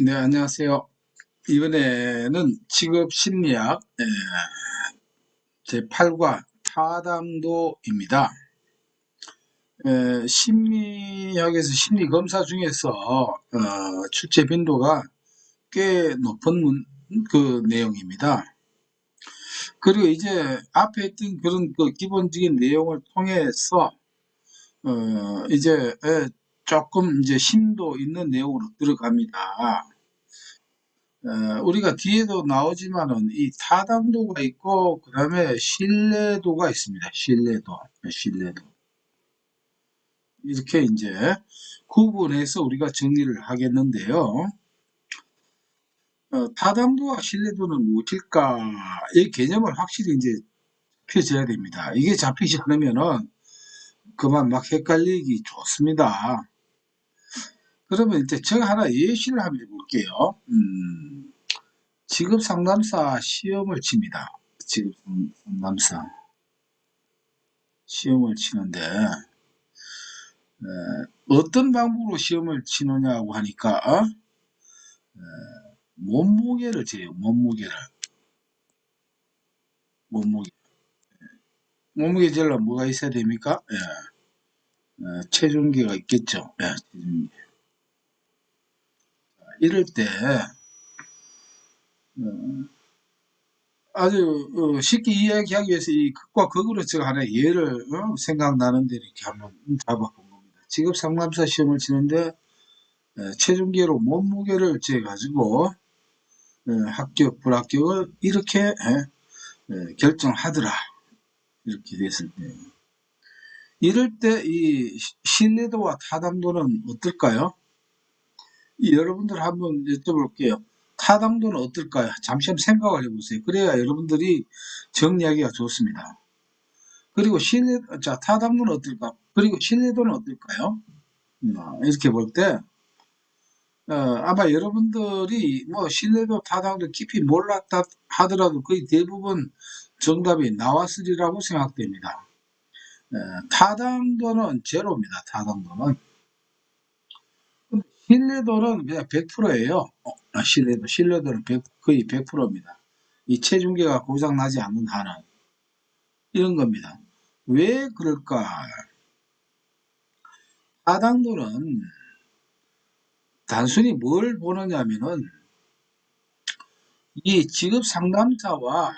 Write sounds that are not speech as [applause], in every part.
네, 안녕하세요. 이번에는 직업 심리학 에, 제8과 타담도입니다. 에, 심리학에서 심리 검사 중에서 어, 출제 빈도가 꽤 높은 문- 그 내용입니다. 그리고 이제 앞에 했던 그런 그 기본적인 내용을 통해서 어, 이제 에, 조금 이제 심도 있는 내용으로 들어갑니다. 어, 우리가 뒤에도 나오지만은 이 타당도가 있고 그 다음에 신뢰도가 있습니다. 신뢰도, 신뢰도. 이렇게 이제 구분해서 우리가 정리를 하겠는데요. 어, 타당도와 신뢰도는 무엇일까? 이 개념을 확실히 이제 펴줘야 됩니다. 이게 잡히지 않으면은 그만 막 헷갈리기 좋습니다. 그러면 이제 제가 하나 예시를 한번 해볼게요. 음, 직업 상담사 시험을 칩니다. 직업 상- 상담사 시험을 치는데 에, 어떤 방법으로 시험을 치느냐고 하니까 어? 에, 몸무게를 재요. 몸무게를 몸무게 몸무게 재려면 뭐가 있어야 됩니까? 예. 에, 체중계가 있겠죠. 예, 체중계. 이럴 때 어, 아주 어, 쉽게 이야기하기 위해서 이 극과 극으로 제가 하나 예를 어, 생각나는 데 이렇게 한번 잡아본 겁니다. 직업 상담사 시험을 치는데 에, 체중계로 몸무게를 재 가지고 에, 합격 불합격을 이렇게 결정하더라 이렇게 됐을 때 이럴 때 이 신뢰도와 타당도는 어떨까요? 이 여러분들 한번 여쭤볼게요. 타당도는 어떨까요? 잠시 한번 생각을 해보세요. 그래야 여러분들이 정리하기가 좋습니다. 그리고 신뢰, 자, 타당도는 어떨까? 그리고 신뢰도는 어떨까요? 음, 이렇게 볼 때, 어, 아마 여러분들이 뭐 신뢰도 타당도 깊이 몰랐다 하더라도 거의 대부분 정답이 나왔으리라고 생각됩니다. 에, 타당도는 제로입니다. 타당도는. 신뢰도는 그냥 100%예요. 어, 신뢰도, 신뢰도는 100, 거의 100%입니다. 이 체중계가 고장 나지 않는 한은. 이런 겁니다. 왜 그럴까? 타당도는 단순히 뭘 보느냐면은 이 직업 상담사와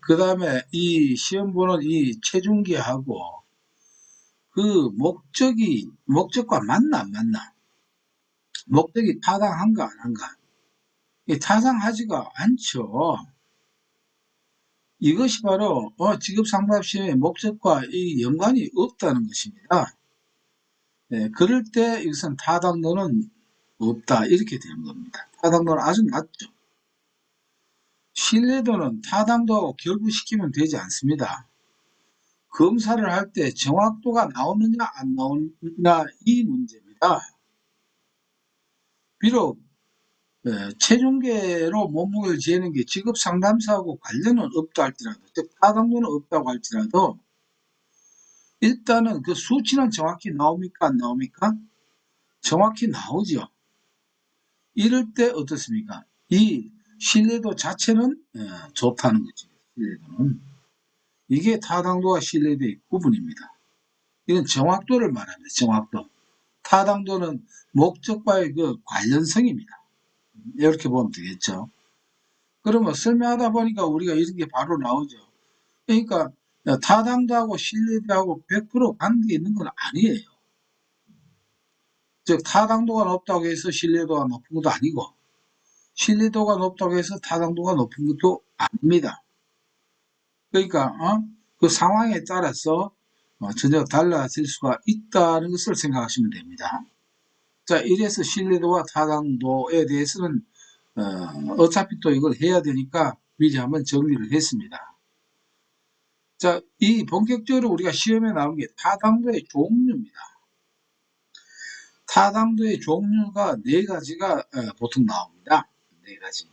그 다음에 이 시험 보는 이 체중계하고 그 목적이 목적과 맞나 안 맞나 목적이 타당한가 안 한가 이 타당하지가 않죠. 이것이 바로 어, 직업 상담 시험의 목적과 이 연관이 없다는 것입니다. 예, 그럴 때 이것은 타당도는 없다 이렇게 되는 겁니다. 타당도는 아주 낮죠. 신뢰도는 타당도하고 결부시키면 되지 않습니다. 검사를 할 때 정확도가 나오느냐 안 나오느냐 이 문제입니다. 비록 에, 체중계로 몸무게를 재는 게 직업 상담사하고 관련은 없다 할지라도 즉 타당도는 없다고 할지라도 일단은 그 수치는 정확히 나옵니까 안 나옵니까? 정확히 나오죠. 이럴 때 어떻습니까? 이 신뢰도 자체는 어, 좋다는 거지. 신뢰도는. 이게 타당도와 신뢰도의 구분입니다. 이건 정확도를 말합니다. 정확도. 타당도는 목적과의 그 관련성입니다. 이렇게 보면 되겠죠. 그러면 설명하다 보니까 우리가 이런 게 바로 나오죠. 그러니까 타당도하고 신뢰도하고 100% 관계 있는 건 아니에요. 즉 타당도가 높다고 해서 신뢰도가 높은 것도 아니고 신뢰도가 높다고 해서 타당도가 높은 것도 아닙니다. 그러니까 어? 그 상황에 따라서 어, 전혀 달라질 수가 있다는 것을 생각하시면 됩니다. 자, 이래서 신뢰도와 타당도에 대해서는 어, 차피또 이걸 해야 되니까 미리 한번 정리를 했습니다. 자, 이 본격적으로 우리가 시험에 나온 게 타당도의 종류입니다. 타당도의 종류가 네 가지가 어, 보통 나옵니다. 네 가지.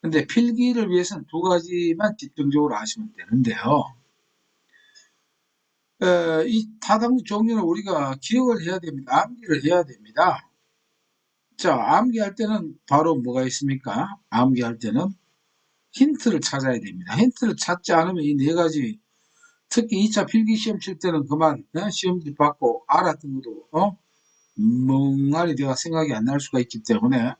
근데 필기를 위해서는 두 가지만 집중적으로 하시면 되는데요. 어, 이 타당도 종류는 우리가 기억을 해야 됩니다. 암기를 해야 됩니다. 자, 암기할 때는 바로 뭐가 있습니까? 암기할 때는 힌트를 찾아야 됩니다. 힌트를 찾지 않으면 이 네 가지, 특히 2차 필기 시험 칠 때는 그만 어? 시험지 받고 알았던 것도 어? 멍하니 내가 생각이 안 날 수가 있기 때문에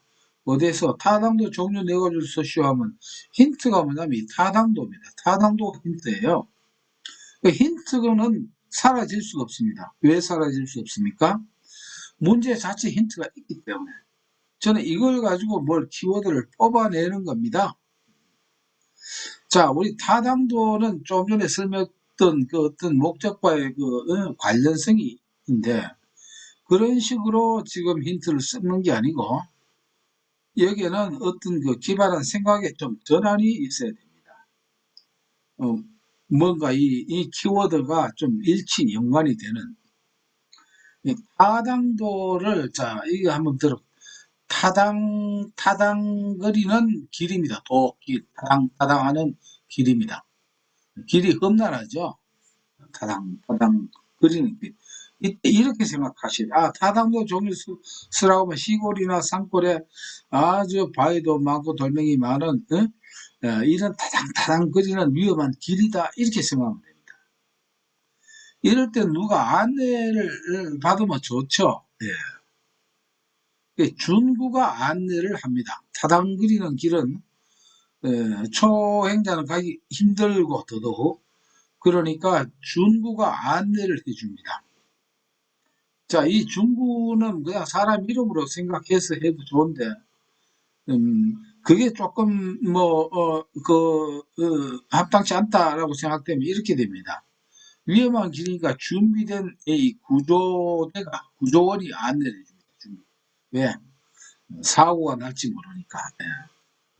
어디에서 타당도 종류 네 가지를 쓰시오 하면 힌트가 뭐냐면 이 타당도입니다. 타당도가 힌트예요. 그 힌트는 사라질 수가 없습니다. 왜 사라질 수 없습니까? 문제 자체 힌트가 있기 때문에. 저는 이걸 가지고 뭘 키워드를 뽑아내는 겁니다. 자, 우리 타당도는 좀 전에 설명했던 그 어떤 목적과의 그 어, 관련성이 있는데 그런 식으로 지금 힌트를 쓰는 게 아니고 여기에는 어떤 그 기발한 생각에 좀 전환이 있어야 됩니다. 어, 뭔가 이, 이 키워드가 좀 일치 연관이 되는 이 타당도를 자 이거 한번 들어 타당 타당거리는 길입니다. 도길 타당 타당하는 길입니다. 길이 험난하죠. 타당 타당 거리는 길. 이렇게 생각하시죠. 아 타당도 종일 수, 쓰라고 하면 시골이나 산골에 아주 바위도 많고 돌멩이 많은 어? 어, 이런 타당타당 거리는 위험한 길이다 이렇게 생각하면 됩니다. 이럴 때 누가 안내를 받으면 좋죠. 예. 준구가 안내를 합니다. 타당거리는 길은 예, 초행자는 가기 힘들고 더더욱 그러니까 준구가 안내를 해줍니다. 자, 이 준구는 그냥 사람 이름으로 생각해서 해도 좋은데 음, 그게 조금 뭐, 어, 합당치 않다라고 생각되면 이렇게 됩니다. 위험한 길이니까 준비된 이 구조대가, 구조원이 안내를 해줍니다. 준비. 왜? 사고가 날지 모르니까. 예.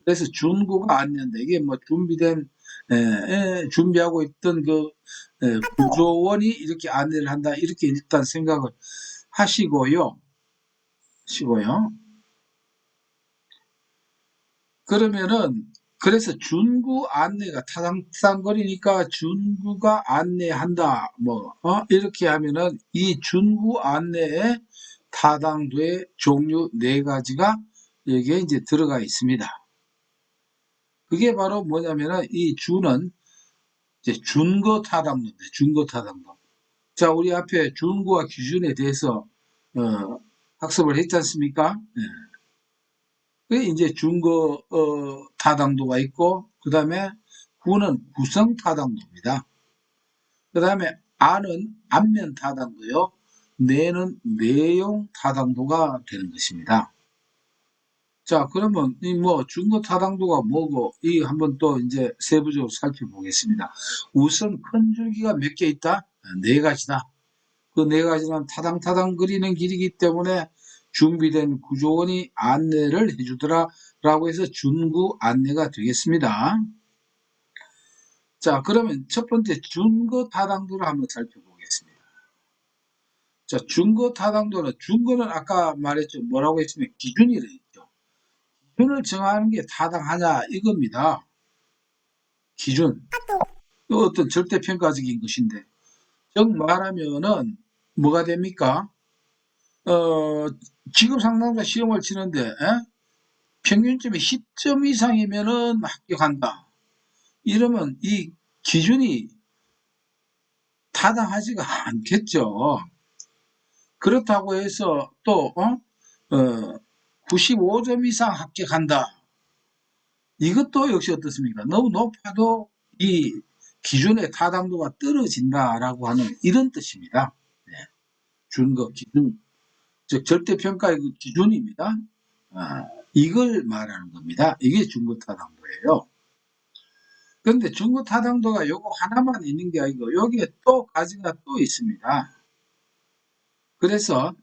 그래서 준구가 안내한다. 이게 뭐 준비된, 에, 에, 준비하고 있던 그 에, 구조원이 이렇게 안내를 한다. 이렇게 일단 생각을 하시고요. 하시고요. 그러면은 그래서 준구 안내가 타당타당거리니까 준구가 안내한다 뭐 어? 이렇게 하면은 이 준구 안내에 타당도의 종류 네 가지가 여기에 이제 들어가 있습니다. 그게 바로 뭐냐면은 이 주는 이제 준거 타당도인데 준거 타당도. 자 우리 앞에 준구와 기준에 대해서 어, 학습을 했지 않습니까? 네. 그게 이제 준거 어, 타당도가 있고 그 다음에 구는 구성 타당도입니다. 그 다음에 안은 안면 타당도요. 내는 내용 타당도가 되는 것입니다. 자 그러면 이뭐 준거 타당도가 뭐고 이 한번 또 이제 세부적으로 살펴보겠습니다. 우선 큰 줄기가 몇 개 있다? 네 가지다. 그 네 가지는 타당타당 그리는 길이기 때문에 준비된 구조원이 안내를 해주더라 라고 해서 준구 안내가 되겠습니다. 자 그러면 첫 번째 준거 타당도를 한번 살펴보겠습니다. 자 준거 타당도는 준거는 아까 말했죠 뭐라고 했으면 기준이라 했죠. 기준을 정하는 게 타당하냐 이겁니다. 기준 어떤 절대평가적인 것인데 즉 말하면은 뭐가 됩니까? 어, 지금 상담자 시험을 치는데 에? 평균점이 10점 이상이면은 합격한다. 이러면 이 기준이 타당하지가 [laughs] 않겠죠. 그렇다고 해서 또 어? 어, 95점 이상 합격한다. 이것도 역시 어떻습니까? 너무 높아도 이 기준의 타당도가 떨어진다라고 하는 이런 뜻입니다. 네. 준거 기준 즉 절대평가의 그 기준입니다. 아, 이걸 말하는 겁니다. 이게 중고타당도예요. 그런데 중고타당도가 요거 하나만 있는 게 아니고 여기에 또 가지가 또 있습니다. 그래서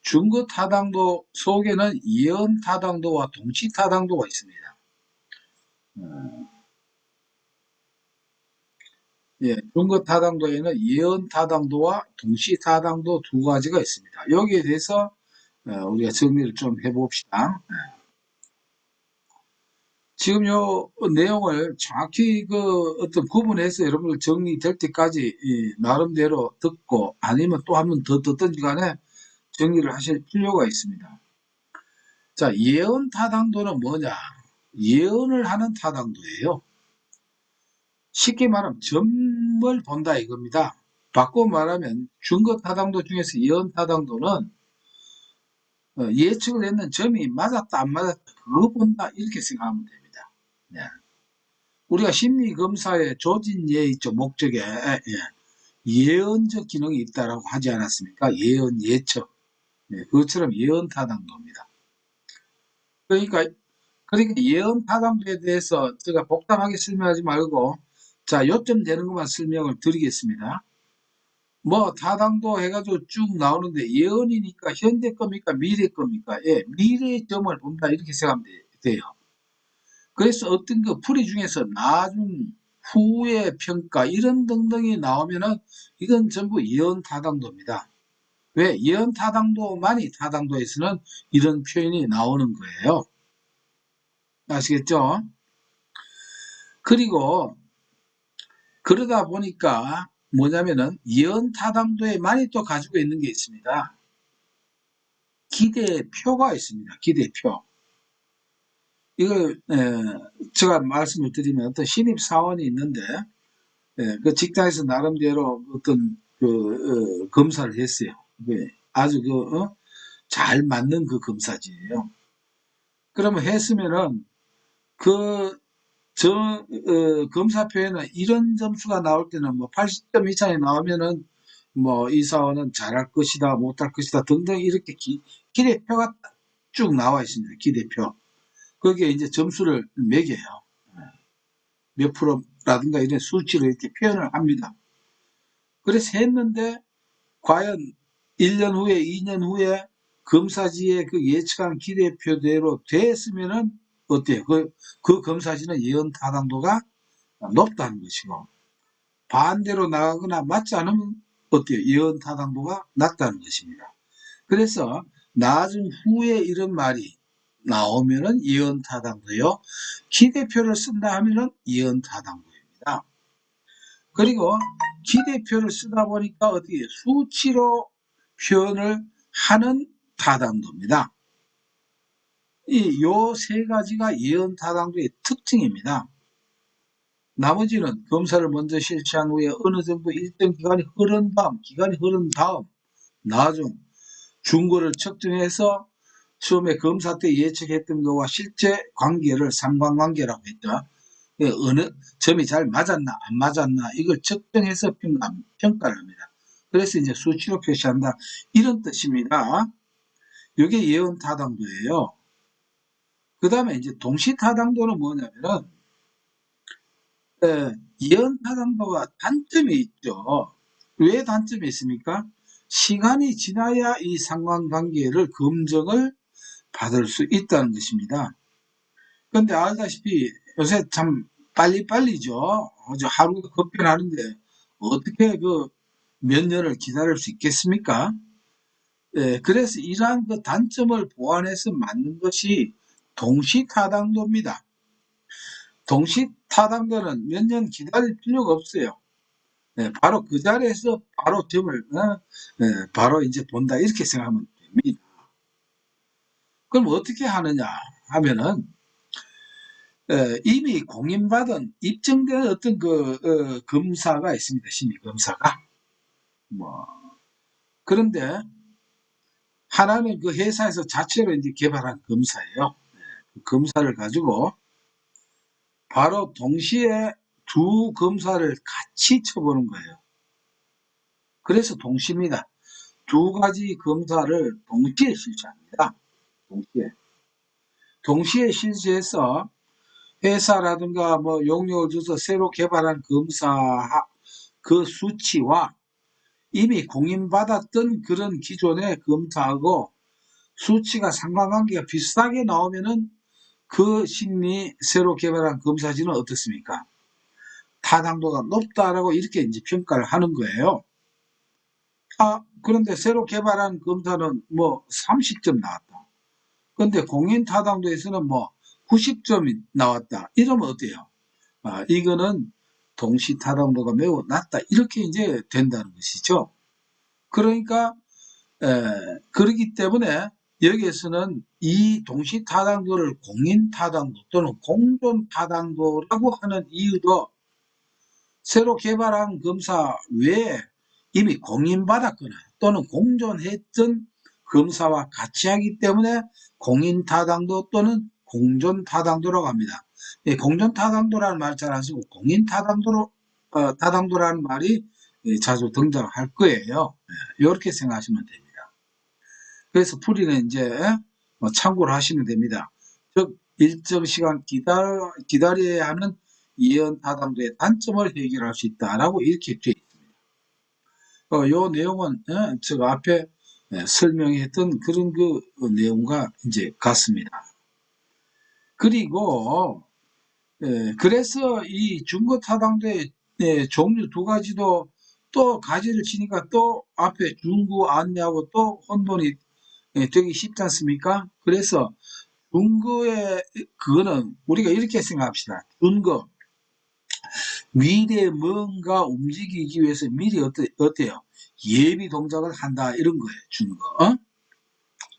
중고타당도 속에는 예언타당도와 동치타당도가 있습니다. 음. 예, 중거타당도에는 예언 타당도와 동시 타당도 두 가지가 있습니다. 여기에 대해서 어, 우리가 정리를 좀 해봅시다. 예. 지금 요 내용을 정확히 그 어떤 구분해서 여러분들 정리될 때까지 나름대로 듣고 아니면 또 한 번 더 듣든지 간에 정리를 하실 필요가 있습니다. 자, 예언 타당도는 뭐냐? 예언을 하는 타당도예요. 쉽게 말하면 점을 본다 이겁니다. 바꿔 말하면 증거 타당도 중에서 예언 타당도는 어, 예측을 했는 점이 맞았다 안 맞았다 그거 본다 이렇게 생각하면 됩니다. 네. 우리가 심리 검사의 조진예 있죠 목적에 예. 예언적 기능이 있다라고 하지 않았습니까? 예언 예측 네, 그것처럼 예언 타당도입니다. 그러니까 그러니까 예언 타당도에 대해서 제가 복잡하게 설명하지 말고 자 요점 되는 것만 설명을 드리겠습니다. 뭐 타당도 해가지고 쭉 나오는데 예언이니까 현대 겁니까 미래 겁니까? 예, 미래의 점을 본다 이렇게 생각하면 돼- 돼요. 그래서 어떤 그 풀이 중에서 나중 후의 평가 이런 등등이 나오면은 이건 전부 예언 타당도입니다. 왜 예언 타당도만이 타당도에서는 이런 표현이 나오는 거예요. 아시겠죠? 그리고 그러다 보니까 뭐냐면은 예언 타당도에 많이 또 가지고 있는 게 있습니다. 기대표가 있습니다. 기대표. 이거 에, 제가 말씀을 드리면 어떤 신입 사원이 있는데 에, 그 직장에서 나름대로 어떤 그 어, 검사를 했어요. 그 아주 그 어? 잘 맞는 그 검사지예요. 그러면 했으면은 그 저, 어, 검사표에는 이런 점수가 나올 때는 뭐 80점 이상이 나오면은 뭐 이 사원은 잘할 것이다, 못할 것이다 등등 이렇게 기, 기대표가 쭉 나와 있습니다. 기대표. 거기에 이제 점수를 매겨요. 몇 프로라든가 이런 수치를 이렇게 표현을 합니다. 그래서 했는데 과연 1년 후에, 2년 후에 검사지의 그 예측한 기대표대로 됐으면은 어때요? 그, 그 검사지는 예언 타당도가 높다는 것이고 반대로 나가거나 맞지 않으면 어때요? 예언 타당도가 낮다는 것입니다. 그래서 나중 후에 이런 말이 나오면은 예언 타당도요. 기대표를 쓴다 하면은 예언 타당도입니다. 그리고 기대표를 쓰다 보니까 어떻게? 수치로 표현을 하는 타당도입니다. 이 요 세 가지가 예언 타당도의 특징입니다. 나머지는 검사를 먼저 실시한 후에 어느 정도 일정 기간이 흐른 다음, 기간이 흐른 다음, 나중 중거를 측정해서 처음에 검사 때 예측했던 것과 실제 관계를 상관관계라고 했죠. 예, 어느 점이 잘 맞았나 안 맞았나 이걸 측정해서 평가, 평가 를 합니다. 그래서 이제 수치로 표시한다 이런 뜻입니다. 이게 예언 타당도예요. 그 다음에 이제 동시 타당도는 뭐냐면은 예, 예언 타당도가 단점이 있죠. 왜 단점이 있습니까? 시간이 지나야 이 상관관계를 검증을 받을 수 있다는 것입니다. 그런데 알다시피 요새 참 빨리빨리죠. 어제 하루가 급변하는데 어떻게 그 몇 년을 기다릴 수 있겠습니까? 예, 그래서 이러한 그 단점을 보완해서 만든 것이 동시타당도입니다. 동시타당도는 몇 년 기다릴 필요가 없어요. 예, 바로 그 자리에서 바로 점을 어, 예, 바로 이제 본다 이렇게 생각하면 됩니다. 그럼 어떻게 하느냐 하면은 에, 이미 공인받은 입증된 어떤 그 어, 검사가 있습니다. 심의 검사가 뭐 그런데 하나는 그 회사에서 자체로 이제 개발한 검사예요. 그 검사를 가지고 바로 동시에 두 검사를 같이 쳐보는 거예요. 그래서 동시입니다. 두 가지 검사를 동시에 실시합니다. 동시에. 동시에 실시해서 회사라든가 뭐 용역을 줘서 새로 개발한 검사 그 수치와 이미 공인받았던 그런 기존의 검사하고 수치가 상관관계가 비슷하게 나오면은 그 심리 새로 개발한 검사지는 어떻습니까? 타당도가 높다라고 이렇게 이제 평가를 하는 거예요. 아, 그런데 새로 개발한 검사는 뭐 30점 나왔다. 근데 공인 타당도에서는 뭐 90점이 나왔다. 이러면 어때요? 아, 이거는 동시 타당도가 매우 낮다. 이렇게 이제 된다는 것이죠. 그러니까, 에, 그렇기 때문에 여기에서는 이 동시 타당도를 공인 타당도 또는 공존 타당도라고 하는 이유도 새로 개발한 검사 외에 이미 공인받았거나 또는 공존했던 검사와 같이 하기 때문에 공인 타당도 또는 공존 타당도라고 합니다. 예, 공존 타당도라는 말 잘 안 쓰고 공인 타당도로 어, 타당도라는 말이 예, 자주 등장할 거예요. 이렇게 생각하시면 됩니다. 그래서 풀이는 이제 뭐 참고를 하시면 됩니다. 즉 일정 시간 기다려, 기다려야 하는 예언 타당도의 단점을 해결할 수 있다라고 이렇게 되어 있습니다. 어, 요 내용은 어, 제가 앞에 예, 설명했던 그런 그 내용과 이제 같습니다. 그리고 예, 그래서 이 중고 타당도의 예, 종류 두 가지도 또 가지를 치니까 또 앞에 중고 안내하고 또 혼돈이 예, 되기 쉽지 않습니까? 그래서 중거의 그거는 우리가 이렇게 생각합시다. 준거 미래에 뭔가 움직이기 위해서 미리 어때, 어때요? 예비 동작을 한다 이런 거예요. 준거. 어?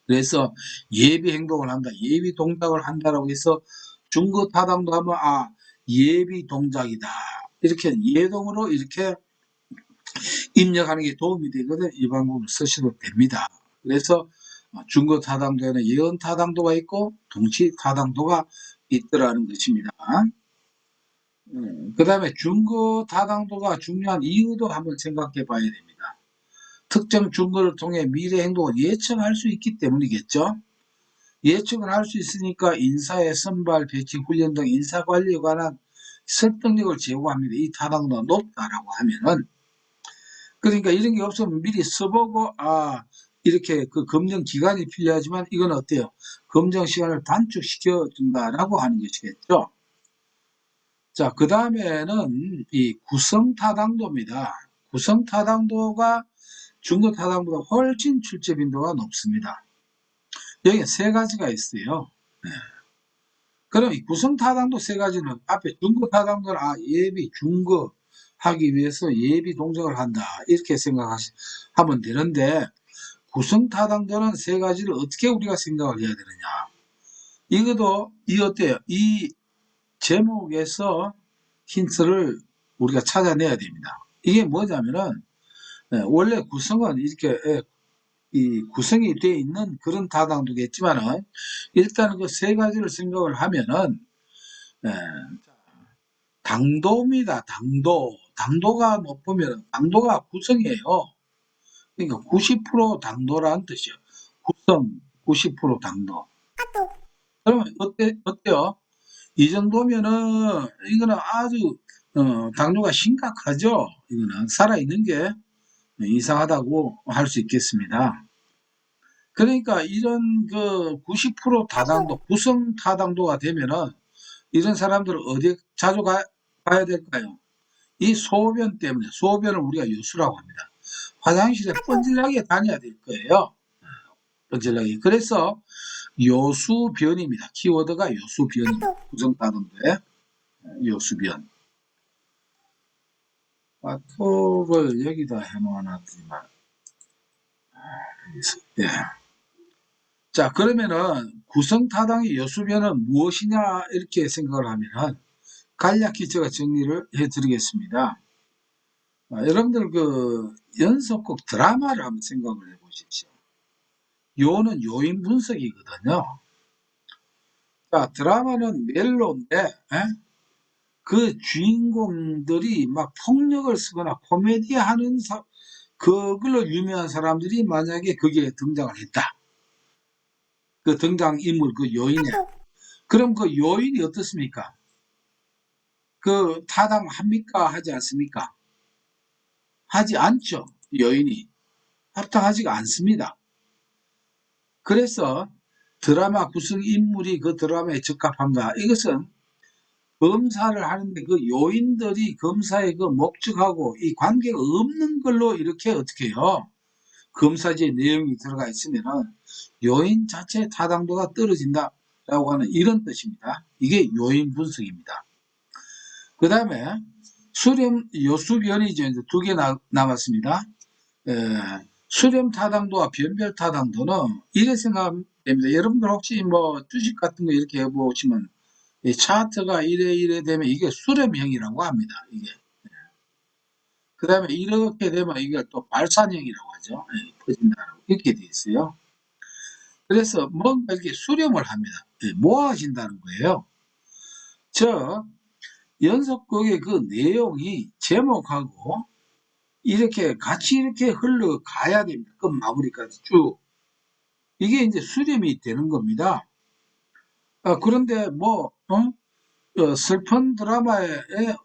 그래서 예비 행동을 한다. 예비 동작을 한다라고 해서 중거 타당도 하면 아 예비 동작이다. 이렇게 예동으로 이렇게 입력하는 게 도움이 되거든 이 방법을 쓰셔도 됩니다. 그래서 중거 타당도에는 예언 타당도가 있고 동시 타당도가 있더라는 것입니다. 그 다음에 중거 타당도가 중요한 이유도 한번 생각해 봐야 됩니다. 특정 중거를 통해 미래 행동을 예측할 수 있기 때문이겠죠. 예측을 할 수 있으니까 인사의 선발, 배치, 훈련 등 인사관리에 관한 설득력을 제공합니다. 이 타당도가 높다라고 하면은 그러니까 이런 게 없으면 미리 써보고 아 이렇게 그 검정 기간이 필요하지만 이건 어때요? 검정 시간을 단축시켜 준다라고 하는 것이겠죠. 자, 그 다음에는 이 구성 타당도입니다. 구성 타당도가 중고타당보다 훨씬 출제 빈도가 높습니다. 여기 세 가지가 있어요. 네. 그럼 이 구성 타당도 세 가지는 앞에 중고타당도는 아, 예비, 중거 하기 위해서 예비 동작을 한다. 이렇게 생각하면 되는데 구성타당도는 세 가지를 어떻게 우리가 생각을 해야 되느냐. 이것도 이 어때요? 이 제목에서 힌트를 우리가 찾아내야 됩니다. 이게 뭐냐면은 예, 원래 구성은 이렇게 예, 이 구성이 되어 있는 그런 타당도겠지만은 일단은 그세 가지를 생각을 하면은 예, 당도입니다. 당도. 당도가 높으면 당도가 구성이에요. 그러니까 90% 당도라는 뜻이에요. 구성 90% 당도. 그러면 어때 어때요? 이 정도면은 이거는 아주 어, 당도가 심각하죠. 이거는 살아 있는 게 이상하다고 할 수 있겠습니다. 그러니까 이런 그 90% 다당도 구성 타당도가 되면은 이런 사람들은 어디에 자주 가, 가야 될까요? 이 소변 때문에 소변을 우리가 요수라고 합니다. 화장실에 뻔질나게 다녀야 될 거예요. 뻔질나게. 그래서 요수변입니다. 키워드가 요수변입니다. 구정따는데 요수변. 카톡을 여기다 해놓아놨더니만 예. 자 그러면은 구성타당의 요수변은 무엇이냐 이렇게 생각을 하면은 간략히 제가 정리를 해드리겠습니다. 아, 여러분들 그 연속곡 드라마를 한번 생각을 해보십시오. 요는 요인 분석이거든요. 자, 드라마는 멜로인데, 에? 그 주인공들이 막 폭력을 쓰거나 코미디 하는 사, 그걸로 유명한 사람들이 만약에 거기에 등장을 했다. 그 등장 인물, 그 요인에. 그럼 그 요인이 어떻습니까? 그 타당합니까? 하지 않습니까? 하지 않죠. 여인이. 합당하지가 않습니다. 그래서 드라마 구성 인물이 그 드라마에 적합한가? 이것은 검사를 하는데 그 요인들이 검사의 그 목적하고 이 관계가 없는 걸로 이렇게 어떻게 해요? 검사지의 내용이 들어가 있으면은 요인 자체의 타당도가 떨어진다 라고 하는 이런 뜻입니다. 이게 요인 분석입니다. 그 다음에 수렴 요수변이 이제 두개 남았습니다. 에, 수렴 타당도와 변별 타당도는 이래 생각하면 됩니다. 여러분들 혹시 뭐 주식 같은 거 이렇게 해보시면 이 차트가 이래 이래 되면 이게 수렴형이라고 합니다. 이게. 그 다음에 이렇게 되면 이게 또 발산형이라고 하죠. 예, 퍼진다라고 이렇게 돼 있어요. 그래서 뭔가 이렇게 수렴을 합니다. 예, 모아진다는 거예요. 저 연속극의 그 내용이 제목하고 이렇게 같이 이렇게 흘러가야 됩니다. 끝 마무리까지 쭉. 이게 이제 수렴이 되는 겁니다. 아, 그런데 뭐, 어? 어, 슬픈 드라마에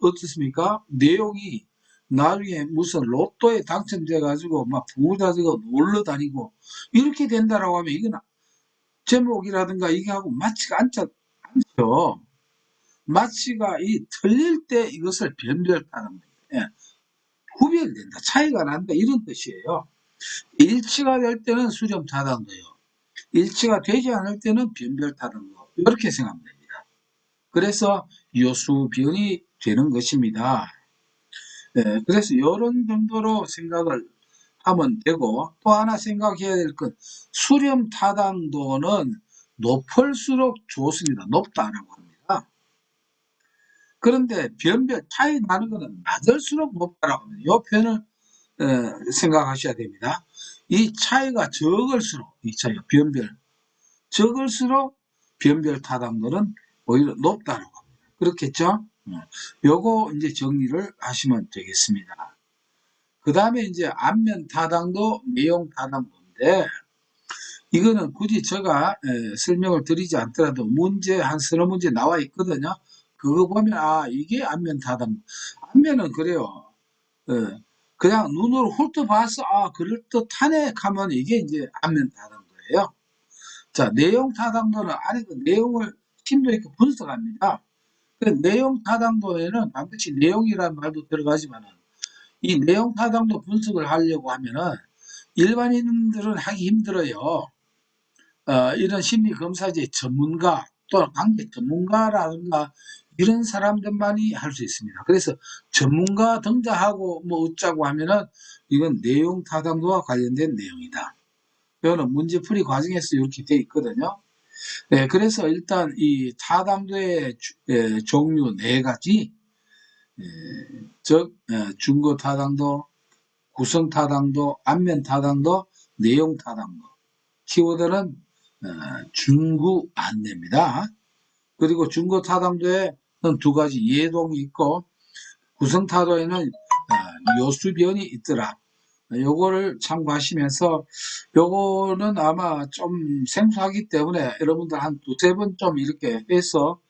어떻습니까? 내용이 나중에 무슨 로또에 당첨돼가지고 막 부자지고 놀러 다니고 이렇게 된다라고 하면 이건 제목이라든가 이게 하고 맞지가 않죠. 마치가 이 틀릴 때 이것을 변별하는 겁니다. 예. 구별된다. 차이가 난다. 이런 뜻이에요. 일치가 될 때는 수렴 타당도요. 일치가 되지 않을 때는 변별 타당도. 이렇게 생각하면 됩니다. 그래서 요수변이 되는 것입니다. 예, 그래서 이런 정도로 생각을 하면 되고 또 하나 생각해야 될 건 수렴 타당도는 높을수록 좋습니다. 높다라고 합니다. 그런데 변별 차이 나는 것은 낮을수록 높다라고 합니다. 이 표현을 어, 생각하셔야 됩니다. 이 차이가 적을수록 이 차이가 변별 적을수록 변별 타당도는 오히려 높다라고 합니다. 그렇겠죠? 어, 요거 이제 정리를 하시면 되겠습니다. 그 다음에 이제 안면 타당도, 내용 타당도인데 이거는 굳이 제가 에, 설명을 드리지 않더라도 문제 한 서너 문제 나와 있거든요. 그거 보면 아 이게 안면 타당. 안면은 그래요. 어, 그냥 눈으로 훑어봐서 아 그럴 듯하네 하면 이게 이제 안면 타당도예요. 자 내용 타당도는 안에 그 내용을 심도 있게 분석합니다. 그 내용 타당도에는 반드시 내용이라는 말도 들어가지만은 이 내용 타당도 분석을 하려고 하면은 일반인들은 하기 힘들어요. 어, 이런 심리 검사제 전문가 또는 관계 전문가라든가 이런 사람들만이 할 수 있습니다. 그래서 전문가 등장하고 뭐 어쩌고 하면은 이건 내용 타당도와 관련된 내용이다. 이거는 문제풀이 과정에서 이렇게 돼 있거든요. 네, 그래서 일단 이 타당도의 주- 에, 종류 네 가지, 에, 즉 에, 중거 타당도, 구성 타당도, 안면 타당도, 내용 타당도. 키워드는 어, 중구 안내입니다. 그리고 중고 타당도에는 두 가지 예동이 있고 구성 타도에는 어, 요수변이 있더라. 요거를 참고하시면서 요거는 아마 좀 생소하기 때문에 여러분들 한 두세 번 좀 이렇게 해서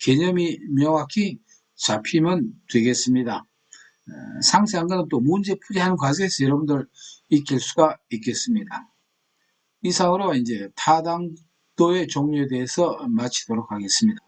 개념이 명확히 잡히면 되겠습니다. 어, 상세한 거는 또 문제 풀이하는 과정에서 여러분들 익힐 수가 있겠습니다. 이상으로 이제 타당도의 종류에 대해서 마치도록 하겠습니다.